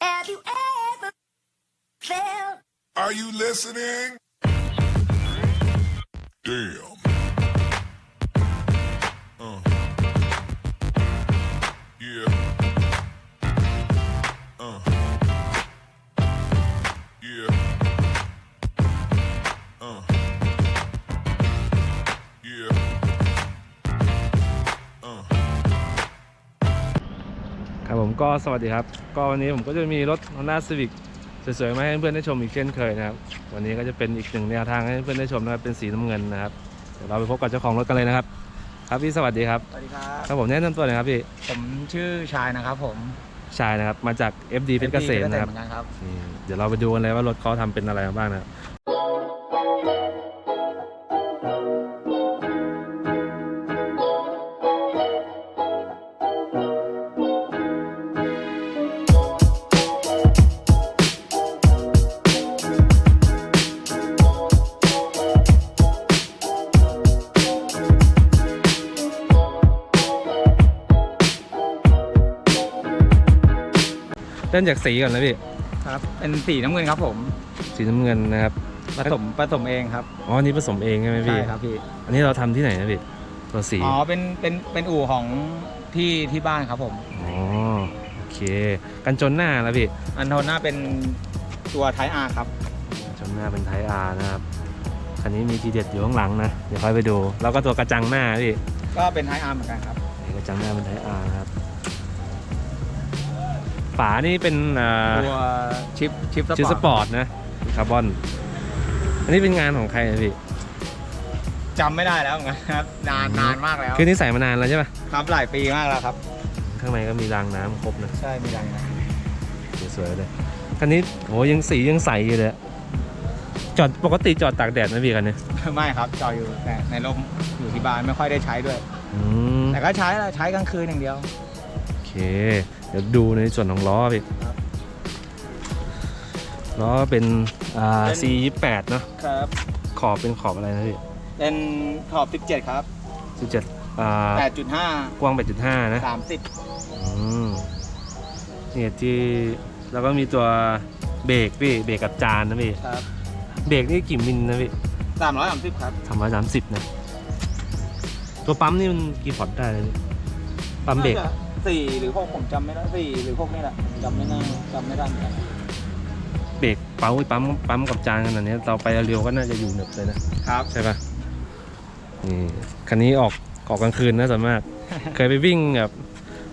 Have you ever felt Are you listening? Damn. ก็สวัสดีครับ ก็วันนี้ผมก็จะมีรถ Honda Civic สวยๆมาให้เพื่อนได้ชมอีกเช่นเคยนะครับ วันนี้ก็จะเป็นอีกหนึ่งแนวทางให้เพื่อนได้ชมนะครับเป็นสีน้ำเงินนะครับเดี๋ยวเราไปพบกับเจ้าของรถกันเลยนะครับ ครับพี่สวัสดีครับสวัสดีครับครับผมแนะนำตัวหน่อยครับพี่ผมชื่อชายนะครับผมชายนะครับมาจาก FD เพชรเกษมนะครับเหมือนกันครับนี่เดี๋ยวเราไปดูกันเลยว่ารถเขาทำเป็นอะไรมาบ้างนะครับ ริ่มจากสีก่อนนะพี่ ครับ เป็นสีน้ำเงินครับผม สีน้ำเงินนะครับ ผสมผสมเองครับ อ๋ออันนี้ผสมเองใช่ไหมพี่ ใช่ครับพี่ อันนี้เราทำที่ไหนนะพี่ตัวสี อ๋อ เป็น เป็น เป็นอู่ของที่ที่บ้านครับผม อ๋อโอเค กันชนหน้าแล้วพี่ อันโทนหน้าเป็นตัวไทอาร์ครับกันชนหน้าเป็นไทอาร์นะครับ คันนี้มีทีเด็ดอยู่ข้างหลังนะ เดี๋ยวค่อยไปดู แล้วก็ตัวกระจังหน้าพี่ก็เป็นไทอาร์เหมือนกันครับ นี่กระจังหน้าเป็นไทอาร์นะครับ ฝานี่เป็นอ่าตัวชิปชิปสปอร์ตชิสปอร์ตนะคาร์บอน อันนี้เป็นงานของใครนะพี่จำไม่ได้แล้วเหมือนกันครับนานนานมากแล้ว คือนี่ใส่มานานแล้วใช่ปะครับหลายปีมากแล้วครับ ข้างในก็มีรางน้ำครบนะใช่มีอะไรนะสวยๆเลยคันนี้โหยังสียังใสอยู่เลยอะจอดปกติจอดตากแดดไหมพี่คันนี้ไม่ครับจอดอยู่แต่ในร่มอยู่ที่บ้านไม่ค่อยได้ใช้ด้วยอืมแต่ก็ใช้แหละใช้กลางคืนอย่างเดียวโอ เค เดี๋ยวดูในส่วนของล้อพี่ครับล้อเป็นอ่า เป็น C 2 8เนอะครับ ขอบเป็นขอบอะไรนะพี่เป็นขอบ 17 ครับ 17อ่า8.5 กว้าง 8.5 นะ30 อืมเนี่ยที่แล้วก็มีตัวเบรกพี่เบรกกับจานนะพี่ครับ เบรกนี่กี่มิลนะพี่330 ครับ สามร้อยสามสิบนะ ตัวปั๊มนี่มันกี่พอร์ตได้เลยพี่ปั๊มเบรกน่าจะ สี่หรือหกผมจำไม่ได้สี่หรือหกนี่แหละจำไม่ได้จำไม่ได้เหมือนกันเบรกปั๊มปั๊มปั๊มกับจานขนาดนี้เราไปเร็วก็น่าจะอยู่หนึบเลยนะครับใช่ปะนี่คันนี้ออกออกกลางคืนนะส่วนมาก เคยไปวิ่งแบบ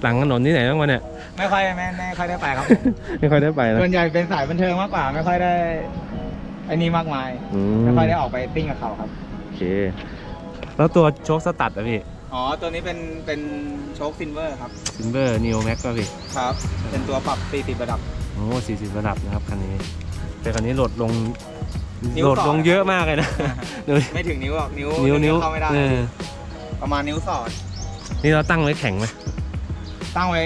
หลังถนนที่ไหนบ้างวะเนี่ยไม่ค่อยไม่ไม่ค่อยได้ไปครับ ไม่ค่อยได้ไปนะส่วนใหญ่เป็นสายบันเทิงมากกว่า ไม่ค่อยได้ไอ้นี่มากมายอืไม่ค่อยได้ออกไปติ้งกับเขาครับโอเค แล้วตัวโชคสตัดอะพี่ อ๋อ ตัวนี้เป็นเป็นโชคซินเวอร์ครับ ซิลเวอร์นิวแม็กก็พี่ครับ เป็นตัวปรับ40ระดับ โอ้สี่สิบระดับนะครับคันนี้ แต่คันนี้โหลดลงนิ้วโหลดลงสอดเยอะมากเลยนะดูดิไม่ถึงนิ้วหรอกนิ้วนิ้วนิ้วเข้าไม่ได้ เออประมาณนิ้วสอด นี่เราตั้งไว้แข็งไหมตั้งไว้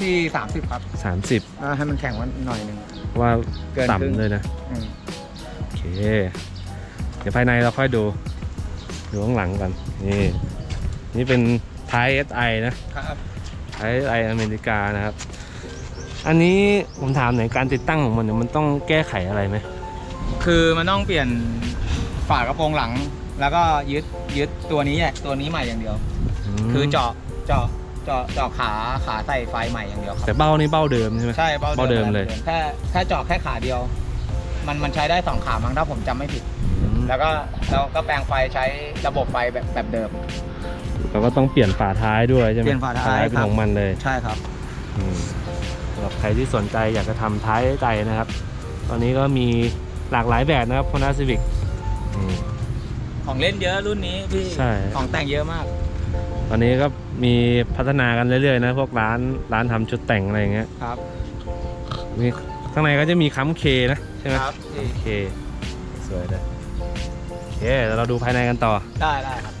ที่ 30 ครับสามสิบอ่าให้มันแข็งไว้หน่อยหนึ่ง ว่าเกินครึ่ง ต่ำเลยนะ อืมโอเค เดี๋ยวภายในเราค่อยดู ดูข้างหลังกันนี่ นี่เป็นท้าย SI นะครับท้าย SI อเมริกานะครับ อันนี้ผมถามหน่อยการติดตั้งของมันเนี่ยมันต้องแก้ไขอะไรไหมคือมันต้องเปลี่ยนฝากระโปรงหลัง แล้วก็ยึดยึดตัวนี้แหละตัวนี้ใหม่อย่างเดียว มคือเจาะเจาะเจาะเจาะขาขาใส่ไฟใหม่อย่างเดียวครับแต่เบ้านี่เบ้าเดิมใช่ไหม ใช่เบ้าเบ้าเดิมเลย แค่แค่เจาะแค่ขาเดียว มันมันใช้ได้สองขามั้งถ้าผมจำไม่ผิด อืมแล้วก็แล้วก็แปลงไฟใช้ระบบไฟแบบแบบเดิม เราก็ต้องเปลี่ยนฝาท้ายด้วยใช่ไหมเปลี่ยนฝาท้ายเป็นครับของมันเลยใช่ครับอืมสำหรับใครที่สนใจอยากจะทำท้ายใจนะครับ ตอนนี้ก็มีหลากหลายแบบนะครับ Honda Civic อืมของเล่นเยอะรุ่นนี้พี่ใช่ของแต่งเยอะมาก ตอนนี้ก็มีพัฒนากันเรื่อยๆนะพวกร้านร้านทำชุดแต่งอะไรอย่างเงี้ยครับมีข้างในก็จะมีค้ำเคนะใช่ไหมครับพี่เคสวยเลยโอเคเดี๋ยวเราดูภายในกันต่อได้ได้ครับ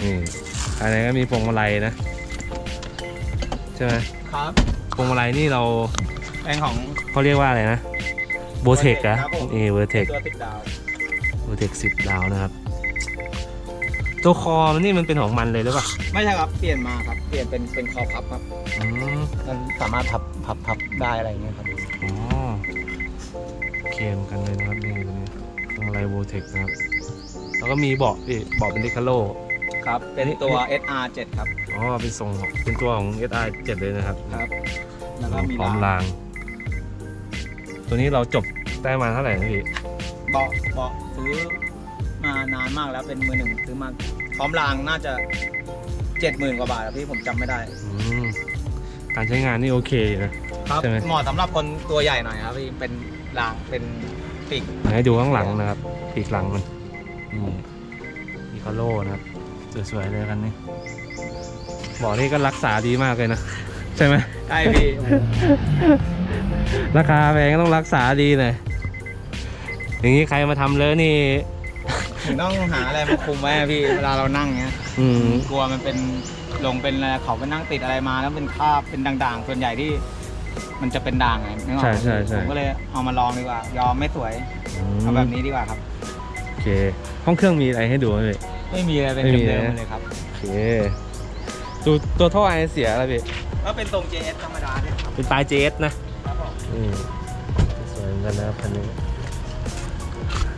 นี่ภายในก็มีพวงมาลัยนะ ใช่ไหมครับพวงมาลัยนี่เราเป็นของเขาเรียกว่าอะไรนะโบเทคอะครับผมนี่เวอร์เทคตัวติดดาวโบเทคสิบดาวนะครับ ตัวคอมันนี่มันเป็นของมันเลยหรือเปล่าไม่ใช่ครับเปลี่ยนมาครับเปลี่ยนเป็นเป็นคอพับครับอืมมันสามารถพับพับพับได้อะไรอย่างเงี้ยครับอ๋อเคลมกันเลยนะครับนี่ตัวนี้ตรงอะไรโวเทคนะครับ แล้วก็มีเบาะพี่เบาะเป็นดิคาโล ครับ เป็นตัว SR7 ครับ อ๋อ เป็นทรงของเป็นตัวของ SR 7เลยนะครับครับ แล้วก็มีพร้อมราง ตัวนี้เราจบได้มาเท่าไหร่นะพี่เบาะเบาะซื้อมานานมากแล้วเป็นมือหนึ่งซื้อมาพร้อมรางน่าจะเจ็ดหมื่นกว่าบาทครับพี่ผมจำไม่ได้อืมการใช้งานนี่โอเคอยู่นะ ครับใช่ไหม เหมาะสำหรับคนตัวใหญ่หน่อยครับพี่เป็นรางเป็นปีกให้ดูข้างหลังนะครับปีกหลังมันนี่มีคาโลนะครับ สวยๆเลยคันนี้เบอกนี่ก็รักษาดีมากเลยนะ ใช่ไหมใช่พี่ ราคาแพงก็ต้องรักษาดีหน่อยอย่างนี้ใครมาทำเลอะนี่ ถึงต้องหาอะไรมาคุมไว้อะพี่ เวลาเรานั่งเงี้ยอืมกลัวมันเป็นลงเป็นอะไรเขาไปนั่งติดอะไรมาแล้วเป็นคราบเป็นด่างๆ ส่วนใหญ่ที่ มันจะเป็นด่างไงนึกออกใช่ไหมใช่ใช่ ผมก็เลยเอามาลองดีกว่า ยอมไม่สวยอืมเอาแบบนี้ดีกว่าครับ โอเค ห้องเครื่องมีอะไรให้ดูไหมพี่ ไม่มีอะไรเป็นไม่มีเดิมนะๆเลยครับโอเคตัวตัวท่อไอเสียอะไรพี่ก็เป็นทรง JS ธรรมดาเนี่ยครับเป็นปลายเจสนะ ครับผมอืมสวยเหมือนกันนะครับคันนี้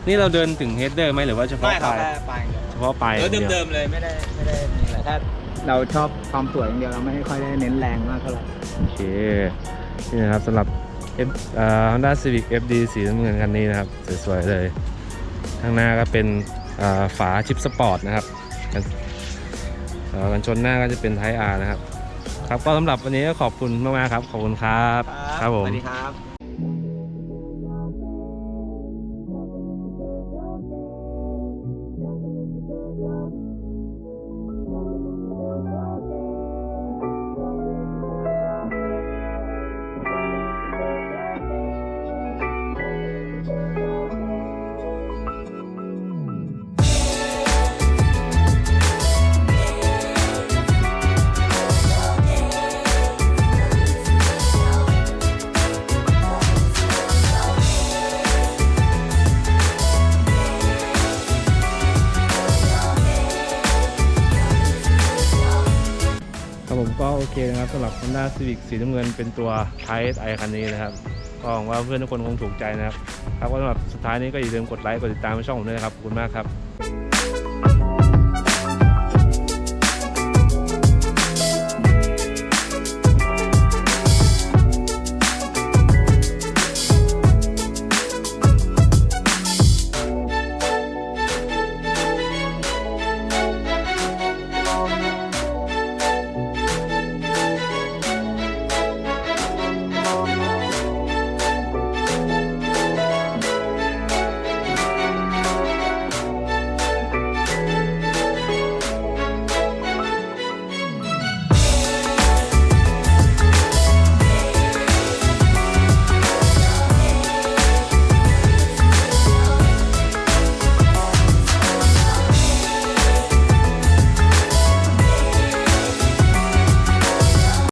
นี่เราเดินถึงเฮดเดอร์ไหมหรือว่าเฉพาะไม่คปรับลายแค่ปลายอย่างเดียวเฉพาะปลายเอออย่างเดียวเดิมๆเลยไม่ได้ไม่ได้มีอะไรถ้าเราชอบความสวยอย่างเดียวเราไม่ค่อยได้เน้นแรงมากเท่าไหร่โอเคนี่นะครับสำหรับ F เอ่อ Honda Civic FD สีน้ำเงินคันนี้นะครับ สวยๆเลย ข้างหน้าก็เป็นอ่า ฝาชิปสปอร์ตนะครับกันเอ่อกันชนหน้าก็จะเป็นไท R นะครับ ครับก็สำหรับวันนี้ก็ขอบคุณมากๆครับ ขอบคุณครับ ครับผมสวัสดีครับ โอเคนะครับสำหรับ Honda Civic สีน้ำเงินเป็นตัว Type I คันนี้นะครับ ก็หวังว่าเพื่อนทุกคนคงถูกใจนะครับ ครับก็สำหรับสุดท้ายนี้ก็อย่าลืมกดไลค์กดติดตามช่องผมด้วยนะครับ ขอบคุณมากครับ